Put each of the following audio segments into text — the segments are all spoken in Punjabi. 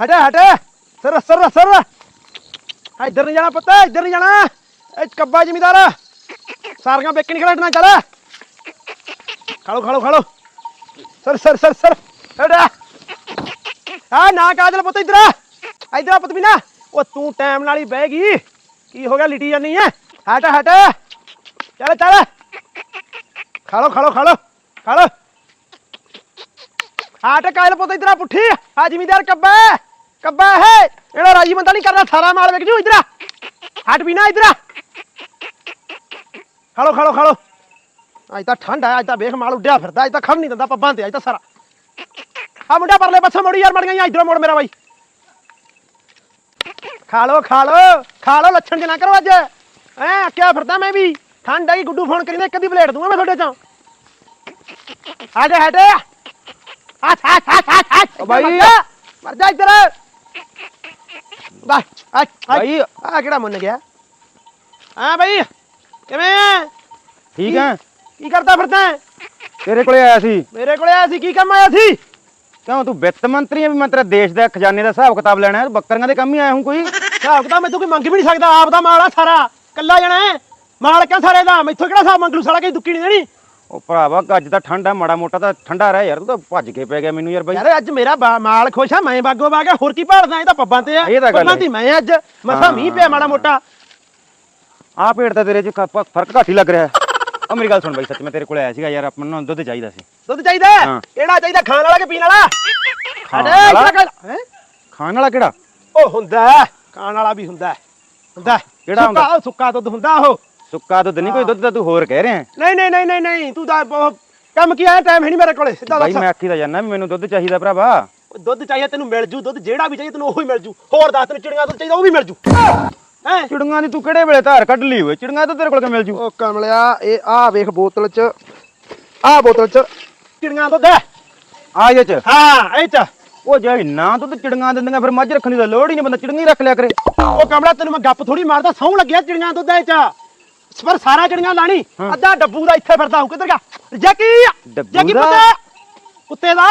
ਹਟ ਹਟ ਸਰ ਸਰ ਸਰ ਇੱਧਰ ਨਹੀਂ ਜਾਣਾ ਪੁੱਤ ਇੱਧਰ ਨਹੀਂ ਜਾਣਾ ਇਹ ਕੱਬਾ ਜ਼ਿਮੀਦਾਰ ਸਾਰੀਆਂ ਵੇਚ ਕੇ ਨਹੀਂ ਖੜਨਾ ਚੱਲ ਖਾਲੋ ਖਾਲੋ ਖਾਲੋ ਸਰ ਸਰ ਸਰ ਸਰ ਹਟ ਆ ਨਾ ਕਾਜਲ ਪੁੱਤ ਇੱਧਰ ਆ ਇੱਧਰ ਆ ਪੁੱਤ ਬਿਨਾ ਉਹ ਤੂੰ ਟਾਈਮ ਨਾਲ ਹੀ ਬਹਿ ਗਈ ਕੀ ਹੋ ਗਿਆ ਲਿਟੀ ਜਾਨੀ ਐ ਹਟ ਹਟ ਚੱਲ ਚੱਲ ਖਾਲੋ ਖਾਲੋ ਖਾਲੋ ਖਾਲੋ ਹਟ ਕਾਜਲ ਪੁੱਤ ਇੱਧਰ ਆ ਪੁੱਠੀ ਆ ਜ਼ਿਮੀਦਾਰ ਕੱਬਾ ਹੈ, ਕੱਬਾ ਰਾਜੀ ਬੰਦਾ ਨਹੀਂ ਕਰਨਾ ਸਾਰਾ ਮਾਲ ਵਿਕ ਜੂ ਇੱਧਰ ਆ ਹਟ ਬਿਨਾ ਇੱਧਰ ਆ ਖਾਲੋ ਖਾਲੋ ਖਾਲੋ ਅੱਜ ਤਾਂ ਠੰਡ ਆ ਅੱਜ ਤਾਂ ਵੇਖ ਮਾਲ ਉੱਡਿਆ ਫਿਰਦਾ ਅੱਜ ਤਾਂ ਖੜ ਨਹੀਂ ਦਿੰਦਾ ਪੱਬਾਂ ਤੇ ਅੱਜ ਤਾਂ ਸਾਰਾ ਆ ਮੁੰਡਾ ਪਰਲੇ ਪਾਸੇ ਮੋੜੀ ਯਾਰ ਮੜ ਗਈਆਂ ਇਧਰੋਂ ਮੋੜ ਮੇਰਾ ਬਾਈ ਖਾ ਲੋ ਖਾ ਲੱਛਣ ਜਨਾ ਕਰੋ ਅੱਜ ਐ ਅੱਕਿਆ ਫਿਰਦਾ ਮੈਂ ਵੀ ਠੰਡ ਆਈ ਗੁੱਡੂ ਫੋਨ ਕਰੀਂਦਾ ਇੱਕ ਅੱਧੀ ਪਲੇਟ ਦੂੰਗਾ ਮੈਂ ਤੁਹਾਡੇ ਚੋਂ ਆ ਜਾ ਹਟ ਆ ਥਾ ਥਾ ਥਾ ਬਾਈ। ਮਰ ਜਾ ਇੱਧਰ ਆ ਬਾਈ। ਆ ਕਿਹੜਾ ਮੁੰਨ ਗਿਆ? ਹਾਂ ਬਾਈ ਕਿਵੇਂ ਆ ਠੀਕ ਹੈ ਕੀ ਕਰਦਾ ਫਿਰਦਾ ਹੈ? ਤੇਰੇ ਕੋਲੇ ਆਇਆ ਸੀ। ਮੇਰੇ ਕੋਲੇ ਆਇਆ ਸੀ ਕੀ ਕੰਮ ਆਇਆ ਸੀ? ਕਿਉਂ ਤੂੰ ਵਿੱਤ ਮੰਤਰੀ ਆ ਵੀ ਮੈਂ ਤੇਰਾ ਦੇਸ਼ ਦਾ ਖਜ਼ਾਨੇ ਦਾ ਹਿਸਾਬ ਕਿਤਾਬ ਲੈਣਾ ਹੈ ਬੱਕਰੀਆਂ ਦੇ ਕੰਮ ਹੀ ਆਇਆ ਹੂੰ ਕੋਈ। ਹਿਸਾਬ ਕਿਤਾਬ ਮੈਥੋਂ ਕੋਈ ਮੰਗ ਵੀ ਨਹੀਂ ਸਕਦਾ ਆਪ ਦਾ ਮਾਲ ਆ ਸਾਰਾ। ਕੱਲਾ ਜਣਾ ਹੈ ਮਾਲ ਕਿਆ ਸਾਰੇ ਦਾ? ਮੈਥੋਂ ਕਿਹੜਾ ਹਿਸਾਬ ਮੰਗ ਲੂ ਸਾਲਾ ਕੋਈ ਦੁੱਕੀ ਨਹੀਂ ਦੇਣੀ। ਉਹ ਭਰਾਵਾ ਅੱਜ ਤਾਂ ਠੰਡਾ ਮਾੜਾ ਮੋਟਾ ਤਾਂ ਠੰਡਾ ਰਹਿ ਯਾਰ ਤੂੰ ਤਾਂ ਭੱਜ ਕੇ ਪੈ ਗਿਆ ਮੈਨੂੰ ਯਾਰ ਬਾਈ ਯਾਰ ਅੱਜ ਮੇਰਾ ਬਾ- ਮਾਲ ਖੁਸ਼ ਆ ਮੈਂ ਬਾਗੋ ਬਾਗਾ ਹੋਰ ਕੀ ਭਾਲਦਾ ਇਹ ਤਾਂ ਪੱਬਾਂ ਤੇ ਆ ਇਹ ਤਾਂ ਗੱਲ ਪੱਬਾਂ ਹੈ। ਤੇ ਮੈਂ ਅੱਜ ਮਸਾ ਮੀਂਹ ਪਿਆ ਮਾੜਾ ਮੋਟਾ ਆਹ ਪੇੜ ਤਾਂ ਤੇਰੇ 'ਚ ਕ- ਫ਼ਰਕ ਘੱਟ ਹੀ ਲੱਗ ਰਿਹਾ ਉਹ ਮੇਰੀ ਗੱਲ ਸੁਣ ਬਾਈ ਸੱਚ ਮੈਂ ਤੇਰੇ ਕੋਲੇ ਆਇਆ ਸੀਗਾ ਯਾਰ ਆਪਾਂ ਨੂੰ ਦੁੱਧ ਚਾਹੀਦਾ ਸੀ ਦੁੱਧ ਚਾਹੀਦਾ ਹੈ? ਹਾਂ। ਕਿਹੜਾ ਚਾਹੀਦਾ ਖਾਣ ਵਾਲਾ ਕਿ ਪੀਣ ਵਾਲਾ ਖਾਣ ਅਰੇ ਵਾਲਾ? ਹੈ ਖਾਣ ਕਿਹੜਾ ਉਹ ਹੁੰਦਾ ਹੈ, ਖਾਣ ਵਾਲਾ ਵੀ ਹੁੰਦਾ ਹੈ। ਹੁੰਦਾ ਹੈ। ਕਿਹੜਾ ਹੁੰਦਾ? ਸੁੱਕਾ- ਉਹ ਸੁੱਕਾ ਦੁੱਧ ਹੁੰਦਾ ਉਹ ਸੁੱਕਾ ਦੁੱਧ ਨਹੀਂ ਕੋਈ ਦੁੱਧ ਤਾਂ ਤੂੰ ਹੋਰ ਕਹਿ ਰਿਹਾ। ਨਹੀਂ ਨਹੀਂ ਨਹੀਂ ਨਹੀਂ ਨਹੀਂ ਤੂੰ ਤਾਂ ਉਹ ਕੰਮ ਕੀ ਆਇਆ? ਟਾਈਮ ਹੈ ਨਹੀਂ ਮੇਰੇ ਕੋਲੇ ਸਿੱਧਾ ਬਾਈ ਦੱਸ ਮੈਂ ਆਖੀ ਤਾਂ ਜਾਨਾ ਵੀ ਮੈਨੂੰ ਦੁੱਧ ਚਾਹੀਦਾ ਭਰਾਵਾ। ਉਹ ਦੁੱਧ ਚਾਹੀਦਾ ਤੈਨੂੰ ਮਿਲ ਜੂ ਦੁੱਧ ਜਿਹੜਾ ਵੀ ਚਾਹੀਦਾ ਤੈਨੂੰ ਉਹੀ ਮਿਲ ਜੂ। ਹੋਰ ਦੱਸ ਤੈਨੂੰ ਚਿੜੀਆਂ ਦੁੱਧ ਚਾਹੀਦਾ ਉਹ ਵੀ ਮਿਲ ਜੂ। ਹੈ? ਚਿੜੀਆਂ ਦੀ ਤੂੰ ਕਿਹੜੇ ਵੇਲੇ ਧਾਰ ਕੱਢ ਲਈ ਓਏ? ਚਿੜੀਆਂ ਤਾਂ ਤੇਰੇ ਕੋਲ ਕਿਵੇਂ ਮਿਲ ਜੂ? ਉਹ ਕਮਲਿਆ ਇਹ ਆ ਵੇਖ ਬੋਤਲ ਚ ਆ ਬੋਤਲ ਚ ਚਿੜੀਆਂ ਦੁੱਧ ਹੈ। ਆ ਜੇ ਚ। ਹਾਂ ਇਹ ਚ। ਉਹ ਜੇ ਨਾ ਦੁੱਧ ਚਿੜੀਆਂ ਦਿੰਦੀਆਂ ਫਿਰ ਮੱਝ ਰੱਖਣ ਦੀ ਤਾਂ ਲੋੜ ਹੀ ਨਹੀਂ ਬੰਦਾ ਚਿੜੀਆਂ ਹੀ ਰੱਖ ਲਿਆ ਕਰੇ। ਉਹ ਕਮਲਾ ਤੈਨੂੰ ਮੈਂ ਗੱਪ ਥੋੜੀ ਮਾਰਦਾ ਸੌਂ ਲੱਗਿਆ ਚਿੜੀਆਂ ਦੁੱਧ ਇਹ ਚ। ਪਰ ਸਾਰਾ ਚਿੜੀਆਂ ਲਾਣੀ। ਅੱਧਾ ਡੱਬੂ ਦਾ ਇੱਥੇ ਫਿਰਦਾ ਹੂੰ ਕਿੱਧਰ ਗਿਆ? ਜੈਕੀ ਡੱਬੂ ਜੈਕੀ ਦਾ? ਪੁੱਤ? ਕੁੱਤੇ ਦਾ?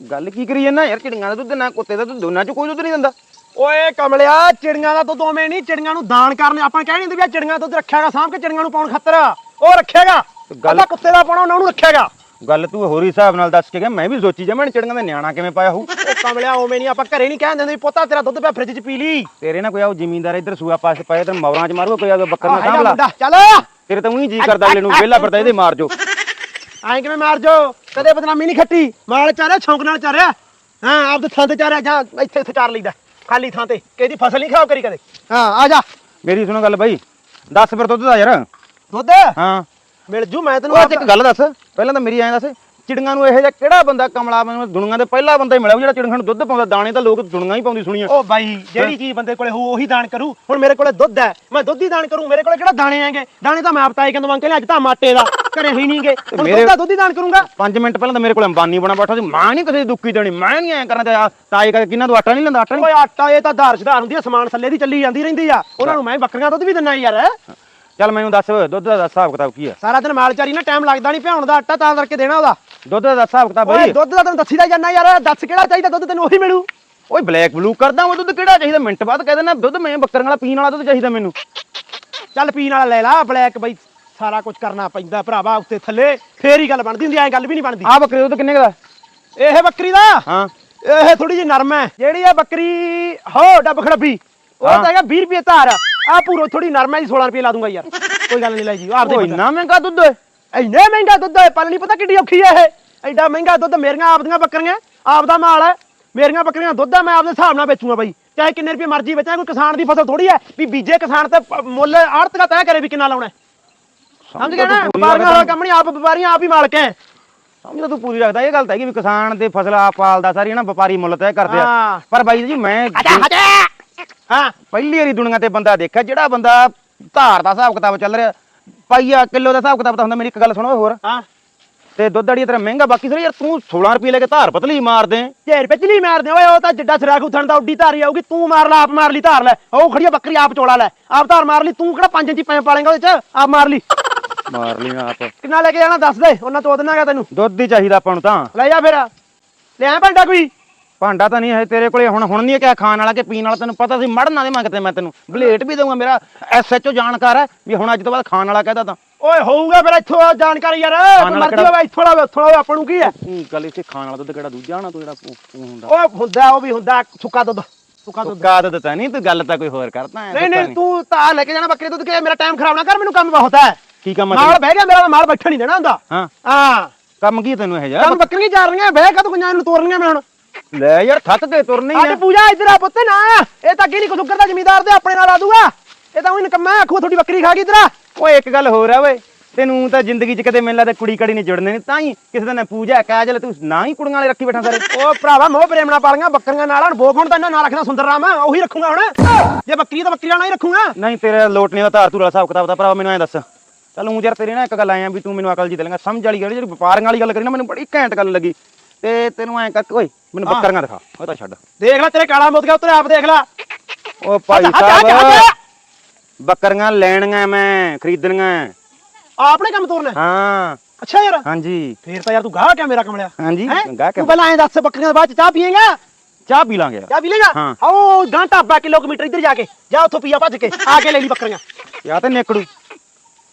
ਗੱਲ ਕੀ ਕਰੀ ਜਾਂਦਾ ਯਾਰ ਚਿੜੀਆਂ ਦਾ ਦੁੱਧ ਨਾ ਕੁੱਤੇ ਦਾ ਦੁੱਧ ਦੋਨਾਂ ਚ ਕੋਈ ਦੁੱਧ ਨਹੀਂ ਦਿੰਦਾ। ਓਏ ਕਮਲਿਆ ਚਿੜੀਆਂ ਦਾ ਦੁੱਧ ਉਵੇਂ ਨਹੀਂ ਚਿੜੀਆਂ ਨੂੰ ਦਾਨ ਕਰਨ ਆਪਾਂ ਕਹਿ ਨਹੀਂ ਹੁੰਦੇ ਵੀ ਆਹ ਚਿੜੀਆਂ ਦਾ ਦੁੱਧ ਰੱਖਿਆਗਾ ਸਾਂਭ ਕੇ ਚਿੜੀਆਂ ਨੂੰ ਪਾਉਣ ਖਾਤਰ। ਉਹ ਰੱਖਿਆਗਾ ਗੱਲ- ਅੱਧਾ ਕੁੱਤੇ ਦਾ ਪਾਉਣਾ ਉਹਨਾਂ ਨੂੰ ਰੱਖਿਆਗਾ ਗੱਲ ਤੂੰ ਹੋਰ ਹੀ ਹਿਸਾਬ ਨਾਲ ਦੱਸ ਕੇ ਗਿਆ ਮੈਂ ਵੀ ਸੋਚੀ ਜਾ ਮੈਂ ਚਿੜੀਆਂ ਦਾ ਨਿਆਣਾ ਕਿਵੇਂ ਪਾਇਆ ਹੋਊ। ਉਹ ਕਮਲਿਆ ਉਵੇਂ ਨਹੀਂ ਆਪਾਂ ਘਰੇ ਨਹੀਂ ਕਹਿ ਦਿੰਦੇ ਵੀ ਪੁੱਤਾ ਤੇਰਾ ਦੁੱਧ ਪਿਆ ਫ੍ਰਿਜ 'ਚ ਪੀ ਲਈ। ਤੇਰੇ ਨਾਲ ਕੋਈ ਆਉ ਜ਼ਿਮੀਂਦਾਰ ਇੱਧਰ ਸੂਆ ਪਾਸ ਪਾਏ ਤੇ ਮੌਰਾਂ ਚ ਮਾਰੂਗਾ ਕੋਈ ਆ ਆਹ ਬੱਕਰੀਆਂ ਹੈਗਾ ਸਾਂਭ ਲਾ ਮੁੰਡਾ ਚੱਲ ਤੇਰੇ ਤਾਂ ਉਹੀ ਜੀ ਕਰਦਾ ਅਗਲੇ ਨੂੰ ਵਿਹਲਾ ਫਿਰਦਾ ਇਹਦੇ ਮਾਰ ਜੋ। ਐਂ ਕਿਵੇਂ ਮਾਰ ਜੋ? ਕਦੇ ਬਦਨਾਮੀ ਨਹੀਂ ਖੱਟੀ। ਮਾਲ ਚਾਰਿਆ ਛੌਂਕ ਨਾਲ ਚਾਰਿਆ। ਹਾਂ ਆਪਦੇ ਥਾਂ ਤੇ ਚਾਰਿਆ ਜਾਂ ਇੱਥੇ ਇੱਥੇ ਚਾਰ ਲਈਦਾ ਖਾਲੀ ਥਾਂ ਤੇ। ਕਿਹਦੀ ਫਸਲ ਨਹੀਂ ਖਾਓ ਕਰੀ ਕਦੇ। ਹਾਂ ਆ ਜਾ। ਮੇਰੀ ਸੁਣੋ ਗੱਲ ਬਾਈ ਦੱਸ ਫਿਰ ਦੁੱਧ ਦਾ ਯਾਰ। ਦੁੱਧ? ਹਾਂ। ਮਿਲ ਜੂ ਮੈਂ ਤੈਨੂੰ ਉਹ ਅੱਜ ਇੱਕ ਗੱਲ ਦੱਸ। ਪਹਿਲਾਂ ਤਾਂ ਮੇਰੀ ਐਂ ਦੱਸ ਚਿੜੀਆਂ ਨੂੰ ਇਹੋ ਜਿਹਾ ਕਿਹੜਾ ਬੰਦਾ ਕਮਲਾ ਮੈਨੂੰ ਦੁਨੀਆ ਦੇ ਪਹਿਲਾ ਬੰਦਾ ਹੀ ਮਿਲਿਆ ਜਿਹੜਾ ਚਿੜੀਆਂ ਨੂੰ ਦੁੱਧ ਪਾਉਂਦਾ ਦਾਣੇ ਤਾਂ ਲੋਕ ਦੁਨੀਆ ਹੀ ਪਾਉਂਦੀ ਸੁਣੀਆਂ। ਉਹ ਬਾਈ ਜਿਹੜੀ ਚੀਜ਼ ਬੰਦੇ ਕੋਲੇ ਹੋ ਉਹੀ ਦਾਨ ਕਰੂ। ਹੁਣ ਮੇਰੇ ਕੋਲੇ ਦੁੱਧ ਹੈ ਮੈਂ ਦੁੱਧ ਹੀ ਦਾਨ ਕਰੂੰ ਮੇਰੇ ਕੋਲੇ ਕਿਹੜਾ ਦਾਣੇ ਆਂਗੇ ਦਾਣੇ ਤਾਂ ਮੈਂ ਆਪ ਤਾਏ ਕਹਿੰਦਾ ਮੰਗ ਕੇ ਅੱਜ ਤਾਂ ਮਾਟੇ ਦਾ ਘਰੇ ਹੀ ਨਹੀਂਗੇ ਹੁਣ ਦੁੱਧ ਦਾ ਦੁੱਧ ਹੀ ਦਾਨ ਕਰੂੰਗਾ। 5 ਮਿੰਟ ਪਹਿਲਾਂ ਤਾਂ ਮੇਰੇ ਕੋਲ ਅੰਬਾਨੀ ਬਣਾ ਬੈਠਾ ਸੀ ਮੈਂ ਨਹੀਂ ਕਿਸੇ ਦੀ ਦੁੱਕੀ ਦੇਣੀ ਮੈਂ ਨਹੀਂ ਐਂ ਕਰਨਾ ਤੇ ਤਾਏ ਕਰਕੇ ਕਿੰਨਾ ਤੋਂ ਆਟਾ ਨਹੀਂ ਲੈਂਦਾ ਆਟਾ ਨਹੀਂ ਓਏ ਆਟਾ ਇਹ ਤਾਂ ਧਾਰ ਸੁਧਾਰ ਹੁੰਦੀ ਆ ਸਮਾਨ ਥੱਲੇ ਦੀ ਚੱਲੀ ਜਾਂਦੀ ਰਹਿੰਦੀ ਆ। ਉਹਨਾਂ ਨੂੰ ਮੈਂ ਬੱਕਰੀਆਂ ਦੁੱਧ ਵੀ ਦਿੰਨਾ ਯਾਰ ਚੱਲ ਮੈਨੂੰ ਦੱਸ ਦੁੱਧ ਦਾ ਦੱਸ ਹਿਸਾਬ ਕਿਤਾਬ ਕੀ ਆ? ਸਾਰਾ ਦਿਨ ਮਾਲਚਾਰੀ ਨਾ ਟਾਈਮ ਲੱਗਦਾ ਨਹੀਂ ਭਿਆਉਣ ਦਾ ਆਟਾ ਤਾਂ ਕਰਕੇ ਦੇਣਾ ਉਹਦਾ। ਦੁੱਧ ਦਾ ਦੱਸ ਹਿਸਾਬ ਕਿਤਾਬ ਓਏ ਬਾਈ ਦੁੱਧ ਦਾ ਤੈਨੂੰ ਦੱਸੀਦਾ ਜਾਂਦਾ ਯਾਰ ਦੱਸ ਕਿਹੜਾ ਚਾਹੀਦਾ ਦੁੱਧ ਤੈਨੂੰ ਉਹੀ ਮਿਲੂ। ਓਏ ਬਲੈਕ ਬਲੂ ਕਰਦਾ ਮੈਂ ਦੁੱਧ ਕਿਹੜਾ ਚਾਹੀਦਾ? ਮਿੰਟ ਬਾਅਦ ਕਹਿ ਦੇਣਾ ਦੁੱਧ ਮੈਂ ਬੱਕਰੀਆਂ ਵਾਲਾ ਪੀਣ ਵਾਲਾ ਦੁੱਧ ਚਾਹੀਦਾ ਮੈਨੂੰ। ਚੱਲ ਪੀਣ ਵਾਲਾ ਲੈ ਲਾ ਬਲੈਕ ਬਈ ਸਾਰਾ ਕੁਝ ਕਰਨਾ ਪੈਂਦਾ ਭਰਾਵਾ ਉੱਤੇ ਥੱਲੇ। ਫੇਰ ਹੀ ਗੱਲ ਬਣਦੀ ਹੁੰਦੀ ਐ ਗੱਲ ਵੀ ਨਹੀਂ ਬਣਦੀ। ਆ ਬੱਕਰੀ ਦੁੱਧ ਕਿੰਨੇ ਕੁ ਦਾ? ਇਹ ਬੱਕਰੀ ਦਾ? ਹਾਂ। ਇਹ ਥੋੜੀ ਜਿਹੀ ਨਰਮ ਹੈ। ਜਿਹੜੀ ਇਹ ਬੱਕਰੀ ਹੋ ਡੱਬ ਖੜੱਬੀ। ਉਹ। ਤਾਂ ਹੈਗਾ 20 ਰੁਪਏ ਧਾਰ। ਆ ਪੂਰੋ ਥੋੜੀ ਨਰਮ ਹੈ ਜੀ 16 ਰੁਪਏ ਲਾ ਦੂੰਗਾ ਯਾਰ। ਕੋਈ ਗੱਲ ਨਹੀਂ ਲੈ ਜੀ ਆਪਦੇ ਓ ਪਤਾ। ਇੰਨਾ ਮਹਿੰਗਾ ਦੁੱਧ ਓਏ ਇੰਨੇ ਮਹਿੰਗਾ ਦੁੱਧ ਹੈ ਪਲ ਨਹੀਂ ਪਤਾ ਕਿੱਡੀ ਔਖੀ ਹੈ ਇਹ। ਐਡਾ ਮਹਿੰਗਾ ਦੁੱਧ ਮੇਰੀਆਂ ਆਪਦੀਆਂ ਬੱਕਰੀਆਂ ਆਪਦਾ ਮਾਲ ਹੈ ਮੇਰੀਆਂ ਬੱਕਰੀਆਂ ਦੁੱਧ ਹੈ ਮੈਂ ਆਪਦੇ ਹਿਸਾਬ ਨਾਲ ਵੇਚੂਗਾ ਬਾਈ। ਚਾਹੇ ਕਿੰਨੇ ਰੁਪਏ ਮਰਜ਼ੀ ਵੇਚਾਂ ਕੋਈ ਕਿਸਾਨ ਦੀ ਫਸਲ ਥੋੜੀ ਹੈ ਵੀ ਬੀਜੇ ਕਿਸਾਨ ਤੇ ਪ- ਮੁੱਲ ਆੜਤ ਦਾ ਤੈਅ ਕਰੇ ਵੀ ਕਿੰਨਾ ਲਾਉਣਾ ਹੈ। ਸਮਝ ਗਿਆ ਨਾ? ਪੂਰੀ ਵਪਾਰੀਆਂ ਵਾਲਾ। ਕੰਮ ਨਹੀਂ ਆਪ ਵਪਾਰੀਆਂ ਆਪ ਹੀ ਮਾਲਕ ਹੈ ਸਮਝ ਤੂੰ ਪੂਰੀ ਰੱਖਦਾ ਇਹ ਗੱਲ ਤਾਂ ਹੈਗੀ ਵੀ ਕਿਸਾਨ ਦੇ ਫਸਲ ਆਪ ਪਾਲਦਾ ਸਾਰੀ ਨਾ ਵਪਾਰੀ ਮੁੱਲ ਤੈਅ ਕਰਦੇ ਆ। ਹਾਂ। ਪਰ ਬਾਈ ਜੀ ਮੈਂ ਹਾਂ? ਪਹਿਲੀ ਵਾਰੀ ਦੁਨੀਆ ਤੇ ਬੰਦਾ ਦੇਖਿਆ ਜਿਹੜਾ ਬੰਦਾ ਧਾਰ ਦਾ ਹਿਸਾਬ ਕਿਤਾਬ ਚੱਲ ਰਿਹਾ ਪਾਈਆ ਕਿਲੋ ਦਾ ਹਿਸਾਬ ਕਿਤਾਬ ਤਾਂ ਹੁੰਦਾ ਮੇਰੀ ਇੱਕ ਗੱਲ ਸੁਣੋ ਹੋਰ। ਹਾਂ। ਤੇ ਦੁੱਧ ਅੜੀ ਤੇਰਾ ਮਹਿੰਗਾ ਬਾਕੀ ਸਾਰੇ ਯਾਰ ਤੂੰ 16 ਰੁਪਏ ਲੈ ਕੇ ਧਾਰ ਪਤਲੀ ਮਾਰਦੇ ਢੇਰ ਪਿਛਲੀ ਮਾਰਦੇ ਓਏ ਉਹ ਤਾਂ ਜਿੱਡਾ ਸਿਰਾ ਖੁੱਥਣ ਦਾ ਉੱਡੀ ਧਾਰੀ ਆਊਗੀ ਤੂੰ ਮਾਰ ਲੈ ਆਪ ਮਾਰ ਲਈ ਧਾਰ ਲੈ। ਉਹ ਖੜੀ ਆ ਬੱਕਰੀ ਆਪ ਚੋਲਾ ਲੈ ਆਪ ਧਾਰ ਮਾਰ ਲਈ ਤੂੰ ਕਿਹੜਾ 5 ਇੰਚੀ ਪੈਪ ਪਾਲੇਗਾ ਉਹਦੇ ਚ? ਆਪ ਮਾਰ ਲਈ। ਮਾਰ ਲਈ ਆਪ। ਕਿੰਨਾ ਲੈ ਕੇ ਜਾਣਾ ਦੱਸ ਦੇ ਉਹਨਾਂ ਤੋਂ ਉਹਦਨਾਗਾ ਤੈਨੂੰ। ਦੁੱਧ ਹੀ ਚਾਹੀਦਾ ਆਪਾਂ ਨੂੰ ਤਾਂ। ਲੈ ਜਾ ਫਿਰ। ਲੈ ਆ ਭਾਂਡਾ ਕੋਈ। ਭਾਂਡਾ ਤਾਂ ਨਹੀਂ ਹੈ ਤੇਰੇ ਕੋਲੇ ਹੁਣ ਹੁਣ ਨਹੀਂ ਕਿਹਾ ਖਾਣ ਵਾਲਾ ਕਿ ਪੀਣ ਵਾਲਾ ਤੈਨੂੰ ਪਤਾ ਸੀ ਮੜਨਾ ਦੇ ਮੰਗਤੇ ਮੈਂ ਤੈਨੂੰ। ਬਲੇਟ ਵੀ ਦਊਂਗਾ ਮੇਰਾ ਐਸਐਚਓ ਜਾਣਕਾਰ ਹੈ ਵੀ ਹੁਣ ਅੱਜ ਤੋਂ ਬਾਅਦ ਖਾਣ ਵਾਲਾ ਕਹਦਾ ਤਾਂ ਓਏ ਹੋਊਗਾ ਫਿਰ ਇੱਥੋਂ ਆ ਜਾਣਕਾਰੀ ਯਾਰ। ਕਿਹੜਾ- ਹੋਵੇ ਇੱਥੋਂ ਵਾਲਾ ਉੱਥੋਂ ਵਾਲਾ ਆਪਾਂ ਨੂੰ ਕੀ ਹੈ? ਗੱਲ ਇੱਥੇ ਖਾਣ ਵਾਲਾ ਦੁੱਧ ਕਿਹੜਾ ਦੂਜਾ ਹੋਣਾ ਤੂੰ ਜਿਹੜਾ ਹੁੰਦਾ। ਓਏ ਹੁੰਦਾ ਉਹ ਵੀ ਹੁੰਦਾ ਸੁੱਕਾ ਦੁੱਧ। ਸੁੱਕਾ ਦੁੱਧ। ਕਾਦ ਦਿੱਤਾ ਨਹੀਂ ਤੂੰ ਗੱਲ ਤਾਂ ਕੋਈ ਹੋਰ ਕਰਦਾ ਹੈ ਨਹੀਂ ਨਹੀਂ ਤੂੰ ਤਾਂ ਲੈ ਕੇ ਜਾਣਾ ਬੱਕਰੀ ਦੁੱਧ ਕੇ ਮੇਰਾ ਟਾਈਮ ਖਰਾਬ ਨਾ ਕਰ ਮੈਨੂੰ ਕੰਮ ਬਹੁਤ ਹੈ। ਕੀ ਕੰਮ ਨਾਲ ਹੈ ਬਹਿ ਗਿਆ ਮੇਰਾ ਤਾਂ ਮਾਲ ਬੈਠਾ ਨਹੀਂ ਦੇਣਾ ਹੁੰਦਾ। ਹਾਂ। ਹਾਂ। ਕੰਮ ਕੀ ਤੈਨੂੰ ਇਹ ਜਾ ਕੰਮ ਬੱਕਰੀਆਂ ਚਾਰ ਰਹੀਆਂ ਬਹਿ ਕਾ ਤੂੰ ਪੰਜਾਂ ਨੂੰ ਤੋਰਨੀਆਂ ਮੈਂ ਹੁਣ। ਲੈ ਯਾਰ ਥੱਕ ਕੇ ਤੁਰਨੀ ਅੱਜ ਹੈ ਪੂਜਾ ਇੱਧਰ ਆ ਪੁੱਤ ਨਾ ਇਹ ਤਾਂ ਅੱਗੇ ਨਹੀਂ ਕੁਸੁਕਰ ਦਾ ਜ਼ਮੀਂਦਾਰ ਦੇ ਆਪਣੇ ਨਾਲ ਆ ਦੂਗਾ। ਇਹ ਤਾਂ ਉਹੀ ਨਕਮਾ ਆਖੂ ਤੁਹਾਡੀ ਬੱਕਰੀ ਖਾ ਗਈ ਇੱਧਰ ਆ। ਓਏ ਇੱਕ ਗੱਲ ਹੋਰ ਆ ਓਏ। ਤੈਨੂੰ ਤਾਂ ਜ਼ਿੰਦਗੀ 'ਚ ਕਦੇ ਮੈਨੂੰ ਲੱਗਦਾ ਕੁੜੀ ਕੜੀ ਨਹੀਂ ਜੁੜਨੇ ਨੇ। ਤਾਂ ਹੀ ਕਿਸੇ ਦਿਨ ਪੂਜਾ ਕਾਜਲ ਤੂੰ ਨਾ ਹੀ ਕੁੜੀਆਂ ਵਾਲੇ ਰੱਖੀ ਬੈਠਾ ਸਾਰੇ। ਉਹ ਭਰਾਵਾ ਮੋਹ ਪ੍ਰੇਮਣਾ ਪਾਲੀਆਂ ਬੱਕਰੀਆਂ ਨਾਲ ਹਣ ਹੁਣ ਤਾਂ ਇਹਨਾਂ ਨਾਂ ਰੱਖਣਾ ਸੁੰਦਰ ਰਾਮ ਆ, ਉਹੀ ਰੱਖੂਗਾ ਹੁਣ। ਜੇ ਬੱਕਰੀ ਤਾਂ ਬੱਕਰੀ ਨਾਲ ਹੀ ਰੱਖੂਗਾ। ਨਹੀਂ ਤੇਰਾ ਲੋਟ ਨਹੀਂ ਦਾ ਧਾਰ ਧੂਰ ਵਾਲਾ ਹਿਸਾਬ ਕਿਤਾਬ ਦਾ ਭਰਾਵਾ ਮੈਨੂੰ ਐ ਦੱਸ। ਚੱਲ ਊਂ ਯਾਰ ਤੇਰੇ ਨਾਲ ਇੱਕ ਗੱਲ ਆਇਆ ਵੀ ਤੂੰ ਮੈਨੂੰ ਅਕਲ ਜੀ ਦੇਲੇਗਾ ਸਮਝ ਵਾਲੀ ਗੱਲ ਜਿਹੜੀ ਵਪਾਰੀਆਂ ਵਾਲੀ ਗੱਲ ਕਰੀ ਨਾ ਮੈਨੂੰ ਬੜੀ ਘੈਂਟ ਗੱਲ ਲੱਗੀ। ਤੇ ਤੈਨੂੰ ਐ ਕਰ ਓਏ ਮੈਨੂੰ ਹਾਂ। ਬੱਕਰੀਆਂ ਦਿਖਾ। ਉਹ ਤਾਂ ਛੱਡ। ਦੇਖ ਲੈ ਤੇਰੇ ਕਾਲਾ ਮੁੱਤ ਗਿਆ ਉੱਤੇ ਆਪ ਦੇਖ ਲੈ। ਓ ਭਾਈ ਹੱਥ- ਹੱਥ- ਹੱਥ- ਸਾਹਿਬ ਹੱਥ। ਬੱਕਰੀਆਂ ਲੈਣੀਆਂ ਮੈਂ ਖਰੀਦਣੀਆਂ। ਆਪਨੇ ਕੰਮ ਤੋਰਨਾ? ਹੈ? ਹਾਂ ਅੱਛਾ ਯਾਰ। ਹਾਂਜੀ। ਫੇਰ ਤਾਂ ਯਾਰ ਤੂੰ ਗਾਹ ਕਿਆ ਮੇਰਾ ਕਮਲਿਆ ਹਾਂਜੀ ਹੈਂ? ਗਾਹ ਕੇ ਤੂੰ ਪਹਿਲਾਂ ਐਂ ਦੱਸ ਬੱਕਰੀਆਂ ਦੇ ਬਾਅਦ ਚ ਚਾਹ ਪੀਏਗਾ? ਚਾਹ ਪੀ ਲਾਂਗੇ ਯਾਰ। ਚਾਹ ਪੀ ਲੇਗਾ? ਹਾਂ। ਉਹ ਗਾਂ ਢਾਬਾ ਕਿਲੋਮੀਟਰ ਇੱਧਰ ਜਾ ਕੇ। ਜਾ ਉੱਥੋਂ ਪੀਆ ਭੱਜ ਕੇ ਆ ਕੇ ਲੈ ਲਈ ਬੱਕਰੀਆਂ। ਯਾ ਤੇ ਨਿਕੜੂ।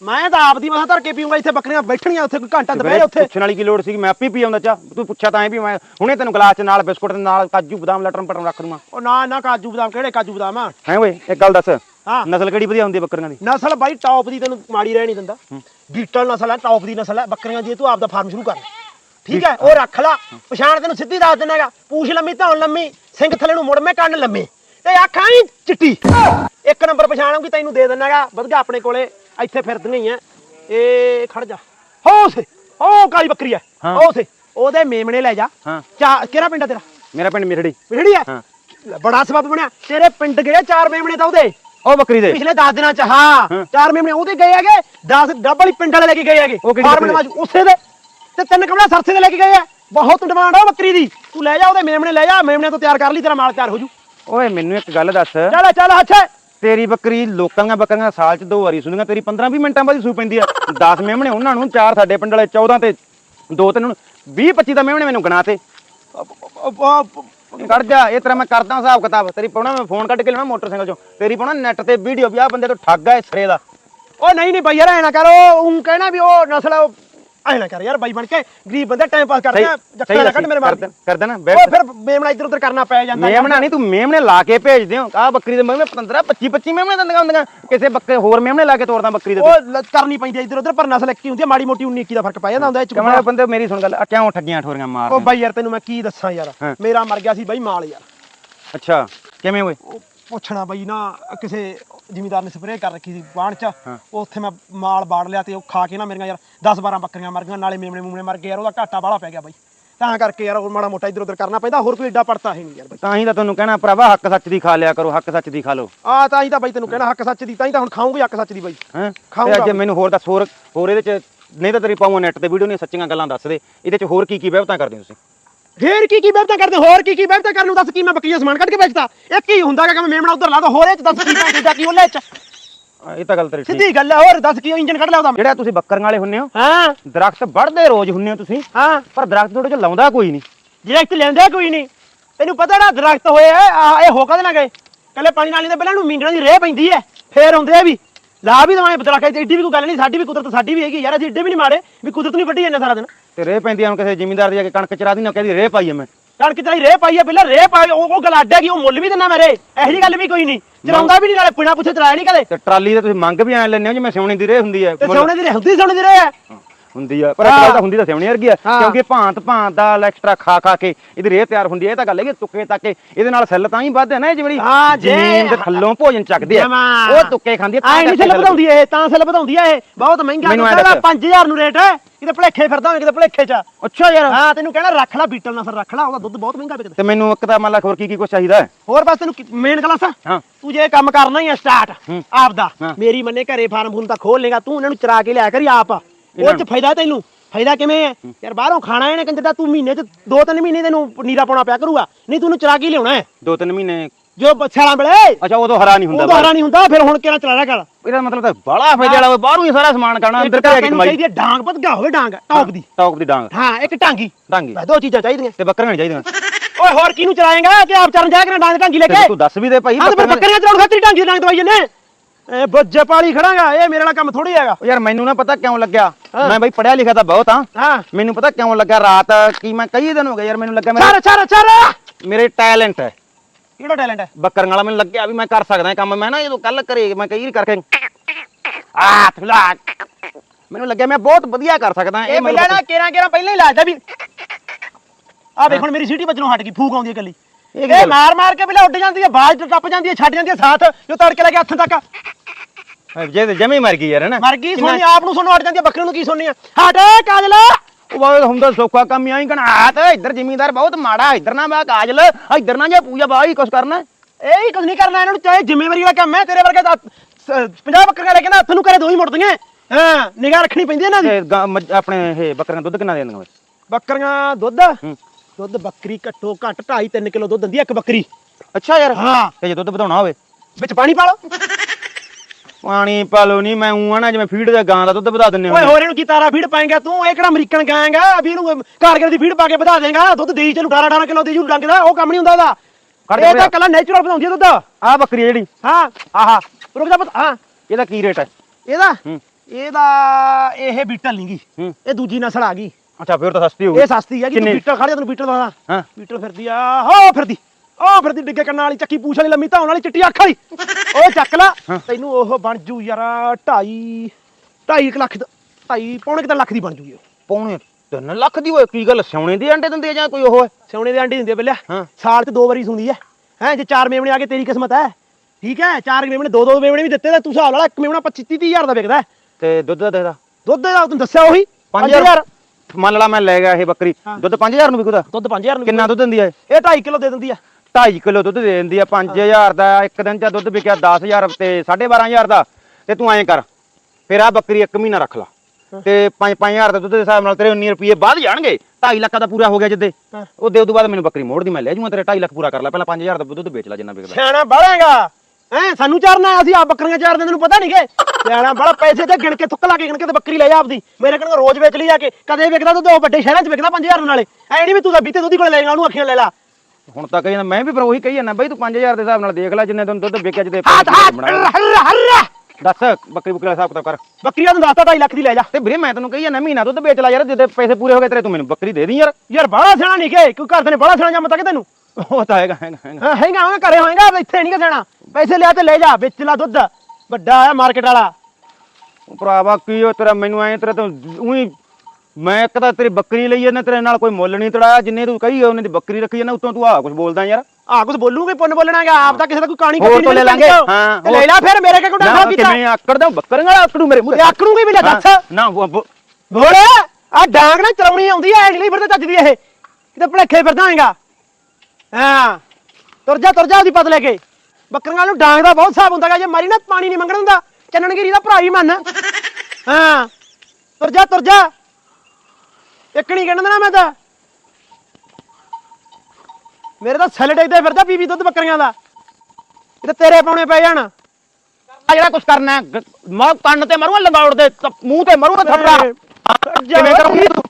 ਮੈਂ ਤਾਂ ਆਪਦੀ ਮਸਾਂ ਧਰ ਕੇ ਪੀਊਂਗਾ ਇੱਥੇ ਬੱਕਰੀਆਂ ਬੈਠਣੀਆਂ ਉੱਥੇ ਕੋਈ ਘੰਟਾ ਦੁਪਹਿਰੇ ਉੱਥੇ। ਪੁੱਛਣ ਵਾਲੀ ਕੀ ਲੋੜ ਸੀ ਮੈਂ ਆਪੇ ਪੀ ਆਉਂਦਾ ਚਾਹ। ਤੂੰ ਪੁੱਛਿਆ ਤਾਂ ਐ ਵੀ ਮੈਂ ਹੁਣੇ ਤੈਨੂੰ ਗਲਾਸ ਚ ਨਾਲ ਬਿਸਕੁਟ ਦੇ ਨਾਲ ਕਾਜੂ ਬਦਾਮ ਲਟਰਮ ਪਟਰਮ ਰੱਖ ਦੂੰਗਾ। ਉਹ ਨਾ ਨਾ ਕਾਜੂ ਬਦਾਮ ਕਿਹੜੇ ਕਾਜੂ ਬਦਾਮ ਆ? ਹੈ ਓਏ ਇੱਕ ਗੱਲ ਦੱਸ। ਹਾਂ। ਨਸਲ ਕਿਹੜੀ ਵਧੀਆ ਹੁੰਦੀ ਹੈ ਬੱਕਰੀਆਂ ਦੀ? ਨਸਲ ਬਾਈ ਟੌਪ ਦੀ ਤੈਨੂੰ ਮਾੜੀ ਰਹਿ ਨਹੀਂ ਦਿੰਦਾ। ਬੀਟਲ ਨਸਲ ਹੈ ਟੌਪ ਦੀ ਨਸਲ ਹੈ ਬੱਕਰੀਆਂ ਦੀ ਤੂੰ ਆਪਦਾ ਫਾਰਮ ਸ਼ੁਰੂ ਕਰ। ਠੀਕ ਹੈ ਉਹ ਰੱਖ ਲਾ। ਪਛਾਣ ਤੈਨੂੰ ਸਿੱਧੀ ਦੱਸ ਦਿੰਨਾਗਾ ਪੂਛ ਲੰਮੀ ਧੌਣ ਲੰਮੀ ਸਿੰਘ ਥੱਲੇ ਨੂੰ ਮੁੜਮੇ ਕੰਨ ਲੰਮੇ। ਤੇ ਅੱਖਾਂ ਹੀ ਚਿੱਟੀ। ਇੱਕ ਨੰਬਰ ਪਛਾਣੂਗੀ ਤੈਨੂੰ ਦੇ ਦਿੰਨਾਗਾ ਵਧਗਾ ਆਪਣੇ ਕੋਲੇ ਇੱਥੇ ਫਿਰਦੀਆਂ ਹੀ ਆ। ਇਹ ਖੜ ਜਾ। ਹੋ ਸੇ ਉਹ ਕਾਲੀ ਬੱਕਰੀ ਹੈ। ਹਾਂ। ਸੇ ਉਹਦੇ ਮੇਮਣੇ ਲੈ ਜਾ। ਹਾਂ। ਚਾ ਕਿਹੜਾ ਪਿੰਡ ਆ ਤੇਰਾ? ਮੇਰਾ ਪਿੰਡ ਮਿਰੜੀ। ਮਿਹੜੀ ਹੈ ਹਾਂ। ਲੈ, ਬੜਾ ਸਬਬ ਬਣਿਆ। ਤੇਰੇ ਪਿੰਡ ਗਏ ਚਾਰ ਮੇਮਣੇ ਤਾਂ ਉਹਦੇ। ਉਹ ਬੱਕਰੀ ਦੇ। ਪਿਛਲੇ 10 ਦਿਨਾਂ ਚ ਹਾਂ। ਹਾਂ। ਚਾਰ ਮੇਮਣੇ ਉਹਦੇ ਗਏ ਹੈਗੇ। 10 ਡਬਲ ਹੀ ਪਿੰਡ ਵਾਲੇ ਲੈ ਕੇ ਗਏ ਹੈਗੇ। ਉਹ ਕਿਹੜੀ ਫਾਰਮ? ਨਵਾਜ਼ ਉਸੇ ਦੇ। ਤੇ ਤਿੰਨ ਕਮਲਾ ਸਰਸੇ ਦੇ ਲੈ ਕੇ ਗਏ ਆ ਬਹੁਤ ਡਿਮਾਂਡ ਆ ਉਹ ਬੱਕਰੀ ਦੀ। ਤੂੰ ਲੈ ਜਾ ਉਹਦੇ ਮੇਮਣੇ ਲੈ ਜਾ। ਮੇਮਣੇ ਤੋਂ ਤਿਆਰ ਕਰ ਲਈ ਤੇਰਾ ਮਾਲ ਤਿਆਰ ਹੋ ਜੂ। ਓਏ ਮੈਨੂੰ ਇੱਕ ਗੱਲ ਦੱਸ। ਚੱਲ ਚੱਲ ਅੱਛਾ ਤੇਰੀ ਬੱਕਰੀ ਲੋਕਾਂ ਦੀਆਂ ਬੱਕਰੀਆਂ ਸਾਲ ਚ ਦੋ ਵਾਰੀ ਸੁਣੀਆਂ ਤੇਰੀ 15 20 ਮਿੰਟਾਂ ਬਾਅਦ ਹੀ ਸੂ ਪੈਂਦੀ ਆ। 10 ਮੇਮਣੇ ਉਹਨਾਂ ਨੂੰ ਚਾਰ ਸਾਡੇ ਪਿੰਡ ਵਾਲੇ 14 ਤੇ ਦੋ ਤਿੰਨ ਨੂੰ 20 25 ਤਾਂ ਮੇਮਣੇ ਮੈਨੂੰ ਗਣਾ ਤੇ। ਕੱਢ ਜਾ ਇਹ ਤਰ੍ਹਾਂ ਮੈਂ ਕਰਦਾ ਹਿਸਾਬ ਕਿਤਾਬ। ਤੇਰੀ ਪਾਉਣਾ ਮੈਂ ਫੋਨ ਕੱਢ ਕੇ ਲੈਣਾ ਮੋਟਰਸਾਈਕਲ ਚੋਂ। ਤੇਰੀ ਪਾਉਣਾ ਨੈਟ ਤੇ ਵੀਡੀਓ ਵੀ ਆ ਬੰਦੇ ਤੋਂ ਠੱਗ ਆ ਇਸ ਸਰੇ ਦਾ। ਉਹ ਨਹੀਂ ਨਹੀਂ ਬਾਈ ਯਾਰ ਐ ਨਾ ਕਰ ਉਹ ਕਹਿਣਾ ਵੀ ਉਹ ਨਸਲ ਉਹ ਐ ਨਾ ਕਰ ਯਾਰ ਬਾਈ ਬਣ ਕੇ ਗਰੀਬ ਬੰਦੇ ਟਾਈਮ ਪਾਸ ਕਰਦੇ ਆ ਜੱਕਾ ਨਾ ਕੱਢ ਮੇਰੇ ਮਾਰ ਕਰ ਕਰਦਾ ਨਾ ਉਹ ਫਿਰ ਮੇਮਣਾ ਇੱਧਰ ਉੱਧਰ ਕਰਨਾ ਪੈ ਜਾਂਦਾ ਮੇਮਣਾ ਨਹੀਂ ਤੂੰ ਮੇਮਣੇ ਲਾ ਕੇ ਭੇਜਦੇ ਹੋ ਆ ਬੱਕਰੀ ਦੇ ਮੇਮਣੇ 15 25 25 ਮੇਮਣੇ ਦਿੰਦੀਆਂ ਹੁੰਦੀਆਂ। ਕਿਸੇ ਬੱਕਰੇ ਹੋਰ ਮੇਮਣੇ ਲਾ ਕੇ ਤੋਰਦਾ ਬੱਕਰੀ ਦੇ ਉਹ ਕਰਨੀ ਪੈਂਦੀ ਇੱਧਰ ਉੱਧਰ ਪਰ ਨਸਲ ਇੱਕ ਹੁੰਦੀ ਆ ਮਾੜੀ ਮੋਟੀ 19 21 ਦਾ ਫ਼ਰਕ ਪੈ ਜਾਂਦਾ ਹੁੰਦਾ ਇਹ ਚ ਬੰਦੇ ਮੇਰੀ ਸੁਣ ਗੱਲ ਆ ਕਿਉਂ ਠੱਗੀਆਂ ਠੋਰੀਆਂ ਉਹ ਮਾਰਦੇ ਬਾਈ ਯਾਰ ਤੈਨੂੰ ਮੈਂ ਕੀ ਦੱਸਾਂ ਯਾਰ। ਮੇਰਾ ਮਰ ਗਿਆ ਸੀ ਬਾਈ ਮਾਲ ਯਾਰ। ਅੱਛਾ ਕਿਵੇਂ ਉਹ ਪੁੱਛਣਾ ਬਾਈ ਨਾ ਕਿਸੇ ਜ਼ਿਮੀਦਾਰ ਨੇ ਸਪਰੇਅ ਕਰ ਰੱਖੀ ਸੀ ਬਾਣ ਚ। ਉਹ ਉੱਥੇ ਮੈਂ ਮਾਲ ਬਾੜ ਲਿਆ ਤੇ ਉਹ ਖਾ ਕੇ ਨਾ ਮੇਰੀਆਂ ਯਾਰ 10 12 ਬੱਕਰੀਆਂ ਮਰ ਗਈਆਂ ਨਾਲੇ ਮੇਮਣੇ ਮੂਮਣੇ ਮਰ ਗਏ ਯਾਰ ਉਹਦਾ ਘਾਟਾ ਬਾਹਲਾ ਪੈ ਗਿਆ ਬਾਈ। ਤਾਂ ਕਰਕੇ ਯਾਰ ਉਹ ਮਾੜਾ ਮੋਟਾ ਇੱਧਰ ਉੱਧਰ ਕਰਨਾ ਪੈਂਦਾ ਹੋਰ ਕੋਈ ਏਡਾ ਪੜਤਾ ਹੈ ਨਹੀਂ ਯਾਰ ਬਾਈ। ਤਾਂ ਹੀ ਤਾਂ ਤੁਹਾਨੂੰ ਕਹਿਣਾ ਭਰਾਵਾ ਹੱਕ ਸੱਚ ਦੀ ਖਾ ਲਿਆ ਕਰੋ ਹੱਕ ਸੱਚ ਦੀ ਖਾ ਲਓ। ਆ ਤਾਂ ਹੀ ਤਾਂ ਬਾਈ ਤੈਨੂੰ ਕਹਿਣਾ ਹੱਕ ਸੱਚ ਦੀ ਤਾਂ ਹੀ ਤਾਂ ਹੁਣ ਖਾਉਂਗੇ ਹੱਕ ਸੱਚ ਦੀ ਬਾਈ। ਹੈਂ? ਖਾਊਂਗਾ। ਤੇ ਅੱਜ। ਮੈਨੂੰ ਹੋਰ ਦੱਸ ਹੋਰ ਹੋਰ ਇਹਦੇ ਚ ਨਹੀਂ ਤਾਂ ਤੇਰੀ ਪਾਉਂ ਨੈਟ ਤੇ ਵੀਡੀਓ ਨਹੀਂ ਸੱਚੀਆਂ ਗੱਲਾਂ ਦੱਸ ਦੇ ਇਹਦੇ ਚ ਹੋਰ ਕੀ ਕੀ ਵਹਿਬਤਾਂ ਕਰਦੇ ਤੁਸੀਂ? ਫੇਰ ਕੀ ਕੀ ਬਹਿਬਤਾ ਕਰਦੇ ਹੋਰ ਕੀ ਕੀ ਬਹਿਬਤਾ ਕਰਨ ਨੂੰ ਦੱਸ? ਕੀ ਮੈਂ ਬੱਕਰੀਆਂ ਸਮਾਨ ਕੱਢ ਕੇ ਵੇਚਦਾ? ਇੱਕ ਹੀ ਹੁੰਦਾ ਕਿ ਮੈਂ ਮੇਮਣਾ ਉਧਰ ਲਾ ਦੋ? ਹੋਰ ਇਹ ਚ ਦੱਸ ਕੀ ਪੈਂਦਾ ਕੀ ਉਹਲੇ ਚ? ਇਹ ਤਾਂ ਗੱਲ ਤੇਰੀ ਸਿੱਧੀ ਗੱਲ ਹੈ ਹੋਰ ਦੱਸ ਕੀ ਇੰਜਨ ਕੱਢ ਲਿਆ ਉਹਦਾ? ਜਿਹੜਾ ਤੁਸੀਂ ਬੱਕਰੀਆਂ ਵਾਲੇ ਹੁੰਨੇ ਹੋ ਹਾਂ। ਦਰਖਤ ਵੱਢਦੇ ਰੋਜ਼ ਹੁੰਨੇ ਹੋ ਤੁਸੀਂ ਹਾਂ। ਪਰ ਦਰਖਤ ਤੁਹਾਡੇ ਚ ਲਾਉਂਦਾ ਕੋਈ ਨਹੀਂ। ਦਰਖਤ ਲੈਂਦਾ ਕੋਈ ਨਹੀਂ। ਤੈਨੂੰ ਪਤਾ ਨਾ ਦਰਖਤ ਹੋਏ ਆ ਇਹ ਹੋ ਕਦੇ ਨਾ ਗਏ? ਕੱਲੇ ਪਾਣੀ ਨਾਲ ਤੇ ਪਹਿਲਾਂ ਨੂੰ ਮੀਂਗਣਾ ਦੀ ਰੇਹ ਪੈਂਦੀ ਐ ਫੇਰ ਹੁੰਦੇ ਆ ਵੀ। ਲਾ ਵੀ ਦਵਾਂ ਦਰਖਤ ਏਡੀ ਵੀ ਕੋਈ ਗੱਲ ਨਹੀਂ ਸਾਡੀ ਵੀ ਕੁਦਰਤ ਸਾਡੀ ਵੀ ਹੈਗੀ ਯਾਰ ਅਸੀਂ ਏਡੇ ਵੀ ਨਹੀਂ ਮਾੜੇ ਵੀ ਕੁਦਰਤ ਨਹੀਂ ਵੱਢੀ ਜਾਂਦੇ ਸਾਰਾ ਦਿਨ। ਤੇ ਰੇ ਪੈਂਦੀ ਹੁਣ ਕਿਸੇ ਜ਼ਿਮੀਂਦਾਰ ਦੀ ਜਾ ਕੇ ਕਣਕ ਚਰਾ ਦੀ ਨਾ ਕਹਿੰਦੀ ਰੇ ਪਾਈ ਆ ਮੈਂ। ਕਣਕ ਚਾਹੀ ਰੇਹ ਪਾਈ ਐ ਪਹਿਲਾਂ ਰੇਹ ਪਾਈ ਉਹ ਉਹ ਗੱਲ ਅੱਡ ਹੈਗੀ ਉਹ ਮੁੱਲ ਵੀ ਦਿੰਦਾ ਮੇਰੇ ਇਹੋ ਜੀ ਗੱਲ ਵੀ ਕੋਈ ਨਹੀਂ। ਚਲਾਉਂਦਾ ਵੀ ਨਹੀਂ ਨਾਲੇ ਪਿਣਾ ਪੁੱਛੇ ਚਲਾਇਆ ਨਹੀਂ ਕਦੇ। ਤੇ ਟਰਾਲੀ ਤੇ ਤੁਸੀਂ ਮੰਗ ਵੀ ਐ ਲੈਂਦੇ ਹੋ ਜਿਵੇਂ ਸਿਉਣੀ ਦੀ ਰੇ ਹੁੰਦੀ ਹੈ ਤੇ ਸੋਨੇ ਦੀ ਰੇਹ ਹੁੰਦੀ ਸੋਨੇ ਦੀ ਰੇਹ ਐ ਹੁੰਦੀ ਆ ਪਰ ਇੱਕ ਗੱਲ ਤਾਂ ਹੁੰਦੀ ਤਾਂ ਸਿਉਣੀ ਵਰਗੀ ਆ ਹਾਂ। ਕਿਉਂਕਿ ਭਾਂਤ ਭਾਂਤ ਦਾ ਐਕਸਟਰਾ ਖਾ ਖਾ ਕੇ ਇਹਦੀ ਰੇ ਤਿਆਰ ਹੁੰਦੀ ਹੈ ਇਹ ਤਾਂ ਗੱਲ ਹੈ ਕਿ ਤੁੱਕੇ ਤੱਕ ਇਹਦੇ ਨਾਲ ਸੈੱਲ ਤਾਂ ਹੀ ਵੱਧਦੇ ਨਾ ਇਹ ਜਿਹੜੀ ਹਾਂ, ਜੇ- ਜ਼ਮੀਨ ਦੇ ਥੱਲੋਂ ਭੋਜਨ ਚੱਕਦੀ ਆ। ਜਮਾਂ। ਉਹ ਤੁੱਕੇ ਖਾਂਦੀ ਆ ਤਾਂ ਆਈ ਨਹੀਂ ਕਰਕੇ ਸੈੱਲ ਵਧਾਉਂਦੀ ਇਹ ਤਾਂ ਸੈੱਲ ਵਧਾਉਂਦੀ ਆ ਇਹ। ਬਹੁਤ ਮਹਿੰਗਾ ਮੈਨੂੰ ਐਂ ਕਹਿੰਦਾ ਦੱਸ। 5000 ਨੂੰ ਰੇਟ ਹੈ। ਕਿਤੇ ਭਲੇਖੇ ਫਿਰਦਾ ਹੋਵੇ ਕਿਤੇ ਭਲੇਖੇ ਚ। ਅੱਛਾ ਯਾਰ। ਹਾਂ ਤੈਨੂੰ ਕਹਿਣਾ ਰੱਖ ਲੈ ਬੀਟਲ ਨਸਲ ਰੱਖ ਲੈ ਉਹਦਾ ਦੁੱਧ ਬਹੁਤ ਮਹਿੰਗਾ ਵਿਕਦਾ। ਤੇ ਮੈਨੂੰ ਇੱਕ ਤਾਂ ਮੰਨ ਲਾ ਹੋਰ ਕੀ ਕੀ ਕੁਛ ਚਾਹੀਦਾ ਹੈ? ਹੋਰ ਬਸ ਤੈਨੂੰ ਮੇਨ ਕਲਾਸ ਹਾਂ। ਤੂੰ ਜੇ ਕੰਮ ਕਰਨਾ ਹੀ ਆ ਸਟਾਰਟ ਹੂੰ। ਆਪਦਾ। ਹਾਂ। ਮੇਰੀ ਮੰਨੇ ਘਰੇ ਫਾਰਮ ਫੂਰਮ ਤਾਂ ਖੋਲ ਲੇਗਾ ਤੂੰ ਇਹਨਾਂ ਨੂੰ ਚਰਾ ਕੇ ਲਿਆ ਕਰੀ ਆਪ। ਉਹ ਇਹਨਾਂ ਚ ਨੂੰ? ਫਾਇਦਾ ਤੈਨੂੰ। ਫਾਇਦਾ ਕਿਵੇਂ ਹੈ? ਯਾਰ ਬਾਹਰੋਂ ਖਾਣਾ ਇਹਨੇ ਕੰਜਰ ਦਾ ਤੂੰ ਮਹੀਨੇ ਚ ਦੋ ਤਿੰਨ ਮਹੀਨੇ ਤੈਨੂੰ ਨੀਰਾ ਪਾਉਣਾ ਪਿਆ ਕਰੂਗਾ। ਨਹੀਂ ਤੂੰ ਇਹਨੂੰ ਚਰਾ ਕੇ ਹੀ ਲਿਆਉਣਾ ਹੈ। ਦੋ ਤਿੰਨ ਮਹੀਨੇ ਜੋ ਬੱਚਿਆਂ ਵੇਲੇ ਅੱਛਾ ਉਦੋਂ ਹਰਾ ਨਹੀਂ ਹੁੰਦਾ ਉਹ ਬਾਹਰ। ਨਹੀਂ ਹੁੰਦਾ ਫਿਰ ਹੁਣ ਕਿਹੜਾ ਚਲਾ ਰਿਹਾ ਕਰ? ਇਹਦਾ ਮਤਲਬ ਤਾਂ ਬੜਾ ਫਾਇਦਾ ਵਾਲਾ ਹੋਵੇ, ਬਾਹਰੋਂ ਹੀ ਸਾਰਾ ਸਮਾਨ ਕਰਨਾ ਅੰਦਰ ਘਰੇ ਕੇ ਤੈਨੂੰ ਕਮਾਈ। ਚਾਹੀਦੀ ਹੈ ਡਾਂਗ ਵਧਗਾ ਹੋਵੇ ਡਾਂਗ ਟੌਪ ਦੀ। ਟੌਪ ਦੀ ਡਾਂਗ। ਹਾਂ ਇੱਕ ਟਾਂਗੀ ਡਾਂਗੀ ਬਸ ਦੋ ਚੀਜ਼ਾਂ ਚਾਹੀਦੀਆਂ। ਤੇ ਬੱਕਰੀਆਂ ਨਹੀਂ ਚਾਹੀਦੀਆਂ। ਓਏ ਹੋਰ ਕਿਹਨੂੰ ਚਲਾਏਗਾ? ਕਿ ਆਪ ਚਰਨ ਜਾਇਆ ਕਰਾਂ ਡਾਂਗ ਢਾਂਗੀ ਲੈ ਤੇ ਕੇ ਤੂੰ ਦੱਸ ਵੀ ਦੇ ਭਾਈ ਹਾਂ ਤੇ ਫਿਰ ਬੱਕਰੀਆਂ ਚਲਾਉਣ ਖਾਤਰ ਢਾਂਗੀ ਡਾਂਗ ਦਵਾਈ ਜੰਨੇ ਬੱਜੇ ਪਾਲੀ ਖੜਾਂਗਾ ਇਹ ਮੇਰੇ ਵਾਲਾ ਕੰਮ ਥੋੜੀ ਹੈਗਾ। ਉਹ ਯਾਰ ਮੈਨੂੰ ਨਾ ਪਤਾ ਕਿਉਂ ਲੱਗਿਆ? ਹਾਂ। ਮੈਂ ਬਈ ਪੜਿਆ ਲਿਖਿਆ ਤਾਂ ਬਹੁਤ ਆ। ਹਾਂ। ਮੈਨੂੰ ਪਤਾ ਕਿਉਂ ਲੱਗਾ ਰਾਤ ਕੀ ਮੈਂ ਕਈ ਦਿਨ ਹੋ ਗਏ ਯਾਰ ਮੈਨੂੰ ਲੱਗਾ ਚਾਰ ਮੇਰੇ ਚਾਰ ਚਾਰ ਮੇਰੇ ਟੈਲੈਂਟ ਹੈ। ਕਿਹੜਾ ਟੈਲੈਂਟ ਹੈ? ਬੱਕਰੀਆਂ ਵਾਲਾ ਮੈਨੂੰ ਲੱਗਿਆ ਵੀ ਮੈਂ ਕਰ ਸਕਦਾ ਇਹ ਕੰਮ। ਮੈਂ ਨਾ ਜਦੋਂ ਕੱਲ ਕਰੇ ਮੈਂ ਕਈ ਵਾਰ ਕਰਕੇ ਆ ਥਲਾ। ਮੈਨੂੰ ਲੱਗਿਆ ਮੈਂ ਬਹੁਤ ਵਧੀਆ ਕਰ ਸਕਦਾ ਇਹ ਮੈਨੂੰ ਨਾ ਕੇਰਾਂ ਕੇਰਾਂ ਪਹਿਲਾਂ ਹੀ ਲਾਜਦਾ ਵੀ। ਆ ਦੇਖ ਹੁਣ ਮੇਰੀ ਸੀਟੀ ਵੱਜਣੋਂ ਹਟ ਗਈ ਫੂਕ ਆਉਂਦੀ ਹੈ ਇਕੱਲੀ। ਇਹ ਕੀ ਇਹ ਗੱਲ? ਮਾਰ ਮਾਰ ਕੇ ਪਹਿਲਾਂ ਉੱਡ ਜਾਂਦੀ ਹੈ ਬਾਜ ਟੱਪ ਜਾਂਦੀ ਹੈ ਛੱਡ ਜਾਂਦੀ ਹੈ ਸਾਥ ਜੋ ਤੜਕੇ ਲੱਗੇ ਹੱਥ ਤੱਕ। ਜੇ ਜਮੇ ਮਰ ਗਈ ਯਾਰ ਨਾ? ਮਰ ਗਈ ਸੋਨੀ ਆਪ ਨੂੰ ਸੋਨੂੰ ਹਟ ਜਾਂਦੀ ਹੈ ਬੱਕਰੀ ਨੂੰ ਕੀ ਸੋਨੀ ਆ ਹਟ ਕਾਜਲ! ਉਹ ਬਾਅਦ ਹੁੰਦਾ ਸੌਖਾ ਕੰਮ ਆਈ ਕਹਣਾ ਆ ਤੇ ਇੱਧਰ ਜ਼ਿਮੀਂਦਾਰ ਬਹੁਤ ਮਾੜਾ ਇੱਧਰ ਨਾ ਮੈਂ ਕਾਜਲ ਇੱਧਰ ਨਾ ਜੇ ਪੂਜਾ ਬਾਈ ਕੁਛ ਕਰਨਾ। ਇਹ ਹੀ ਕੁਝ ਨਹੀਂ ਕਰਨਾ ਇਹਨਾਂ ਨੂੰ ਚਾਹੇ ਜ਼ਿੰਮੇਵਾਰੀ ਵਾਲਾ ਕੰਮ ਹੈ ਤੇਰੇ ਵਰਗੇ ਤਾਂ 50 ਬੱਕਰੀਆਂ ਲੈ ਕੇ ਨਾ ਹੱਥ ਨੂੰ ਕਰੇ ਦੋ ਹੀ ਮੁੜਦੀਆਂ ਹਾਂ ਨਿਗਾਹ ਰੱਖਣੀ ਪੈਂਦੀ ਇਹਨਾਂ ਦੀ। ਆਪਣੇ ਇਹ ਬੱਕਰੀਆਂ ਦੁੱਧ ਕਿੰਨਾ ਦਿੰਦੀਆਂ? ਬੱਕਰੀਆਂ ਦੁੱਧ। ਦੁੱਧ ਬੱਕਰੀ ਘੱਟੋ ਘੱਟ 2.5 3 ਕਿਲੋ ਦੁੱਧ ਦਿੰਦੀ ਹੈ ਇੱਕ ਬੱਕਰੀ। ਅੱਛਾ ਯਾਰ ਹਾਂ। ਤੇ ਜੇ ਦੁੱਧ ਵਧਾਉਣਾ ਹੋਵੇ? ਵਿੱਚ ਪਾਣੀ ਪਾ ਲਓ। ਪਾਣੀ ਪਾ ਲੋ ਨਹੀਂ ਮੈਂ ਊਂ ਆ ਨਾ ਜਿਵੇਂ ਫੀਡ ਦਾ ਗਾਂ ਦਾ ਦੁੱਧ ਵਧਾ ਦਿੰਨੇ ਓਏ ਹੋਰ ਇਹਨੂੰ ਕੀ ਤਾਰਾ ਫੀਡ ਪਾਏਗਾ ਤੂੰ? ਇਹ ਕਿਹੜਾ ਅਮਰੀਕਨ ਗਾਏਗਾ ਵੀ ਇਹਨੂੰ ਕਾਰਗਰ ਦੀ ਫੀਡ ਪਾ ਕੇ ਵਧਾ ਦੇਗਾ। ਦੁੱਧ ਦੇਈ ਚਲੂ 18 18 ਕਿਲੋ ਦੇ ਜੂ ਡੰਗ ਦਾ ਉਹ ਕੰਮ ਨਹੀਂ ਹੁੰਦਾ ਖੜ ਇਹ ਤਾਂ ਕੱਲਾ ਨੇਚਰਲ ਵਧਾਉਂਦੀ ਹੈ ਦੁੱਧ। ਆ ਬੱਕਰੀ ਆ ਜਿਹੜੀ। ਹਾਂ। ਆਹਾ। ਰੁਕ ਜਾ ਪਤਾ ਹਾਂ। ਇਹਦਾ ਕੀ ਰੇਟ ਹੈ ਇਹਦਾ? ਹੂੰ। ਇਹਦਾ ਇਹ ਬੀਟਲ ਨਹੀਂਗੀ ਹੂੰ। ਇਹ ਦੂਜੀ ਨਸਲ ਆ ਗਈ। ਅੱਛਾ ਫਿਰ ਤਾਂ ਸਸਤੀ ਹੋਊ ਇਹ ਸਸਤੀ ਹੈ ਜੀ? ਬੀਟਲ ਖੜ ਜਾ ਤੈਨੂੰ ਬੀਟਲ ਦਾ ਹਾਂ। ਬੀਟਲ ਫਿਰਦੀ ਆ ਹੋ ਫਿਰਦੀ। ਉਹ ਫਿਰਦੀ ਡਿੱਗੇ ਕੰਨਾਂ ਵਾਲੀ ਚੱਕੀ ਪੂਛ ਵਾਲੀ ਲੰਮੀ ਧੌਣ ਵਾਲੀ ਚਿੱਟੀ ਅੱਖ ਵਾਲੀ। ਉਹ ਚੱਕ ਲਾ। ਹਾਂ। ਤੈਨੂੰ ਉਹ ਬਣ ਜੂ ਯਾਰ 2.5 2.5 ਲੱਖ ਦਾ 2.5 ਪੌਣੇ ਕੁ ਲੱਖ ਦੀ ਬਣ ਜੂਗੀ ਉਹ। ਪੌਣੇ 3 ਲੱਖ ਦੀ ਓਏ ਕੀ ਗੱਲ ਸਿਉਣੇ ਦੇ ਅੰਡੇ ਦਿੰਦੇ ਆ ਜਾਂ ਕੋਈ ਉਹ ਹੈ ਸੋਨੇ ਦੇ ਆਂਡੇ ਦਿੰਦੇ ਬੱਲਿਆ। ਹਾਂ। ਸਾਲ 'ਚ ਦੋ ਵਾਰੀ ਸੁੰਦੀ ਹੈ ਹੈ ਜੇ ਚਾਰ ਮੇਵਣੇ ਆ ਗਏ ਤੇਰੀ ਕਿਸਮਤ ਹੈ ਠੀਕ ਹੈ ਚਾਰ ਮੇਵਣੇ ਦੋ ਦੋ ਮੇਵਣੇ ਵੀ ਦਿੱਤੇ ਤਾਂ ਤੂੰ ਹਿਸਾਬ ਲਾ ਲਾ, ਇੱਕ ਮੇਵਣਾ 25 30 ਹਜ਼ਾਰ ਦਾ ਵਿਕਦਾ ਹੈ। ਤੇ ਦੁੱਧ ਦਾ ਦੇਦਾ? ਦੁੱਧ ਦਾ ਤੈਨੂੰ ਦੱਸਿਆ ਉਹੀ? 5000 ਮੰਨ ਲਾ ਮੈਂ ਲੈ ਗਿਆ ਇਹ ਬੱਕਰੀ। ਹਾਂ। ਦੁੱਧ 5000 ਨੂੰ ਵਿਕੂਦਾ? ਦੁੱਧ 5000 ਨੂੰ ਕਿੰਨਾ ਦੁੱਧ ਦਿੰਦੀ ਆ ਇਹ? ਇਹ 2.5 ਕਿਲੋ ਦੇ ਦਿੰਦੀ ਆ 2.5 ਕਿਲੋ ਦੁੱਧ ਦੇ ਦਿੰਦੀ ਆ 5000 ਦਾ ਇੱਕ ਦਿਨ ਚ ਦੁੱਧ ਵਿਕਿਆ 10000 ਤੇ 12500 ਦਾ। ਤੇ ਤੂੰ ਐਂ ਕਰ ਫਿਰ ਆ ਬੱਕਰੀ ਇੱਕ ਮਹੀਨਾ ਰੱਖ ਲਾ। ਤੇ 5-5000 ਦਾ ਦੁੱਧ ਦੇ ਹਿਸਾਬ ਨਾਲ ਤੇਰੇ 19 ਰੁਪਏ ਵੱਧ ਜਾਣਗੇ 2.5 ਲੱਖ ਦਾ ਪੂਰਾ ਹੋ ਗਿਆ ਜਿੱਦੇ। ਹਾਂ। ਉਹਦੇ ਉਦੋਂ ਬਾਅਦ ਮੈਨੂੰ ਬੱਕਰੀ ਮੋੜ ਦੀ ਮੈਂ ਲੈ ਜੂਗਾ ਤੇਰੇ 2.5 ਲੱਖ ਪੂਰਾ ਕਰ ਲੈ। ਪਹਿਲਾਂ 5000 ਦਾ ਦੁੱਧ ਵੇਚ ਲੈ ਜਿੰਨਾ ਵਿਕਦਾ। ਸਿਆਣਾ ਬਾੜਾਂਗਾ ਹੈ ਸਾਨੂੰ ਚਾਰਨਾ ਅਸੀਂ ਆ ਬੱਕਰੀਆਂ ਚਾਰਦੇ ਤੈਨੂੰ ਪਤਾ ਨਹੀਂ ਕਿ ਸਿਆਣਾ ਬੜਾ ਪੈਸੇ ਤੇ ਗਿਣ ਕੇ ਥੁੱਕ ਲਾ ਕੇ ਗਿਣ ਕੇ ਤੇ ਬੱਕਰੀ ਲੈ ਜਾ ਆਪਦੀ। ਮੇਰੇ ਕੋਲ ਰੋਜ਼ ਵੇਚ ਲਈ ਜਾ ਕੇ। ਕਦੇ ਵਿਕਦਾ ਦੁੱਧ ਉਹ ਵੱਡੇ ਸ਼ਹਿਰਾਂ 'ਚ ਵਿਕਦਾ 5000 ਨਾਲੇ। ਐ ਨਹੀਂ ਵੀ ਤੂੰ ਤਾਂ ਬੀਤੇ ਦੁੱਧ ਕੋਲ ਲੈ ਜਾਣਾ ਉਹਨੂੰ ਅੱਖੀਆਂ ਲੈ ਲਾ। ਹੁਣ ਤਾਂ ਕਹੀ ਜਾਂਦਾ ਮੈਂ ਵੀ ਫਿਰ ਉਹੀ ਕਹੀ ਜਾਂਦਾ ਬਈ ਤੂੰ 5000 ਦੇ ਹਿਸਾਬ ਨਾਲ ਦੇਖ ਲੈ ਜਿੰਨੇ ਤੈਨੂੰ ਦੁੱਧ ਵਿਕਿਆ ਜਿੱਦੇ ਹੱਥ ਹੱਥ ਹਰ ਹਰ ਦੱਸ ਬੱਕਰੀ ਬੁਕਰੀ ਦਾ ਹਿਸਾਬ ਕਿਤਾਬ ਕਰ। ਬੱਕਰੀਆਂ ਨੂੰ ਦੱਸਤਾ 2.5 ਲੱਖ ਦੀ ਲੈ ਜਾ। ਤੇ ਵੀਰੇ ਮੈਂ ਤੈਨੂੰ ਕਹੀ ਜਾਂਦਾ ਮਹੀਨਾ ਦੁੱਧ ਵੇਚ ਲੈ ਯਾਰ ਜਿੱਦੇ ਪੈਸੇ ਪੂਰੇ ਹੋ ਗਏ ਤੇਰੇ ਤੂੰ ਮੈਨੂੰ ਬੱਕਰੀ ਦੇ ਦੀ ਯਾਰ। ਯਾਰ ਬੜਾ ਸਿਆਣਾ ਨਹੀਂ ਕਿ ਕੋਈ ਘਰ ਦੇ ਨੇ ਬੜਾ ਸਿਆਣਾ ਜੰਮ ਤੱਕ ਤੈਨੂੰ? ਉਹ ਤਾਂ ਹੈਗਾ ਹੈਗਾ ਹੈਗਾ। ਹਾਂ ਹੈਗਾ ਉਹ ਘਰੇ ਹੋਏਗਾ ਇੱਥੇ ਨਹੀਂ ਕਿ ਸਿਆਣਾ। ਪੈਸੇ ਲਿਆ ਤੇ ਲੈ ਜਾ ਵੇਚ ਲਾ ਦੁੱਧ। ਵੱਡਾ ਆ ਮਾਰਕੀਟ ਵਾਲਾ। ਉਹ ਭਰਾਵਾ ਕੀ ਉਹ ਤੇਰਾ? ਮੈਨੂੰ ਐ ਤੇਰਾ ਤਾਂ ਉਹੀ ਮੈਂ ਇੱਕ ਤਾਂ ਤੇਰੀ ਬੱਕਰੀ ਲਈ ਜਾਂਦਾ ਤੇਰੇ ਨਾਲ ਕੋਈ ਮੁੱਲ ਨਹੀਂ ਤੜਾਇਆ ਜਿੰਨੇ ਤੂੰ ਕਹੀ ਉਹਨੇ ਦੀ ਬੱਕਰੀ ਰੱਖੀ ਜਾਂਦਾ ਉਤੋਂ ਤੂੰ ਆ ਕੁਝ ਬੋਲਦਾ ਯਾਰ। ਆ ਕੁਝ ਬੋਲੂਗੇ ਪੁੰਨ ਬੋਲਣਾਗਾ ਆਪ ਤਾਂ ਕਿਸੇ ਦਾ ਕੋਈ ਕਹਾਣੀ ਲੈ ਨਹੀਂ ਲਾਂਗੇ। ਹਾਂ। ਲੈ ਲਾ ਫਿਰ ਮੇਰੇ ਕੇ ਕੋਟਾ ਨਾ ਕੀਤਾ। ਕਿਵੇਂ ਆਕੜਦਾ ਬੱਕਰੀਆਂ ਵਾਲਾ ਆਕੜੂ ਮੇਰੇ ਮੂਹਰੇ? ਤੇ ਆਕੜੂਗੀ ਵੀ ਲੈ ਦੱਸ। ਨਾ ਬੋਲ ਆ ਡਾਂਗ ਨਾ ਚਲਾਉਣੀ ਆਉਂਦੀ ਐ ਨਹੀਂ ਫਿਰਦਾ ਚੱਜਦੀ ਇਹ। ਕਿਤੇ ਭਲੇਖੇ ਫਿਰਦਾ ਹੋਏਗਾ ਹਾਂ ਤੁਰ ਜਾ ਤੁਰ ਜਾ ਉਹਦੀ ਪਤ ਲੈ ਕੇ। ਬੱਕਰੀਆਂ ਨੂੰ ਡਾਂਗ ਦਾ ਬਹੁਤ ਹਿਸਾਬ ਹੁੰਦਾਗਾ ਜੇ ਮਾਰੀ ਨਾ ਪਾਣੀ ਨਹੀਂ ਮੰਗਣ ਹੁੰਦਾ ਚੰਨਣਗਿਰੀ ਦਾ ਭਰਾ ਹੀ ਮੰਨ। ਹਾਂ ਤੁਰ ਜਾ ਤੁਰ ਜਾ। ਇੱਕ ਨਹੀਂ ਕਹਿਣਾ ਨਾ ਮੈਂ ਤਾਂ। ਮੇਰੇ ਤਾਂ ਸੈਲਡ ਇੱਦੇ ਫਿਰਦਾ ਪੀਵੀ ਦੁੱਧ ਬੱਕਰੀਆਂ ਦਾ। ਇਹ ਤਾਂ ਤੇਰੇ ਪਾਉਣੇ ਪੈ ਜਾਣ। ਆ ਜਿਹੜਾ ਕੁਝ ਕਰਨਾ ਹੈ, ਗ- ਮੈਂ ਕੰਨ ਤੇ ਮਰੂੰ ਲੰਗਾਉੜ ਦੇ ਤ- ਮੂੰਹ ਤੇ ਮਰੂੰ ਥੱਪੜਾ। ਕਿਵੇਂ ਕਰੂੰਗੀ ਤੂੰ?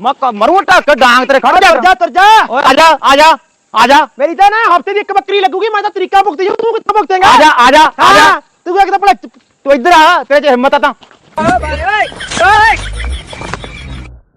ਮੈਂ ਕ- ਮਰੂੰ ਢੱਕ ਡਾਂਗ ਤੇਰੇ ਖੜ ਜਾ। ਤੁਰ ਜਾ ਤੁਰ ਜਾ। ਓਏ ਆ ਜਾ ਆ ਜਾ ਆ ਜਾ। ਮੇਰੀ ਤਾਂ ਨਾ ਹਫ਼ਤੇ ਦੀ ਇੱਕ ਬੱਕਰੀ ਲੱਗੂਗੀ ਮੈਂ ਤਾਂ ਤਰੀਕਾ ਭੁਗਤ ਜੂ ਤੂੰ ਕਿੱਥੋਂ ਭੁਗਤੇਂਗਾ? ਆ ਜਾ ਆ ਜਾ ਆ ਜਾ। ਹਾਂ, ਤੂੰ ਇੱਕ ਤਾਂ ਭਲਾ ਤੂੰ ਇੱਧਰ ਆ ਤੇਰੇ ਚ ਹਿੰਮਤ ਆ ਤਾਂ। ਓਏ ਓਏ।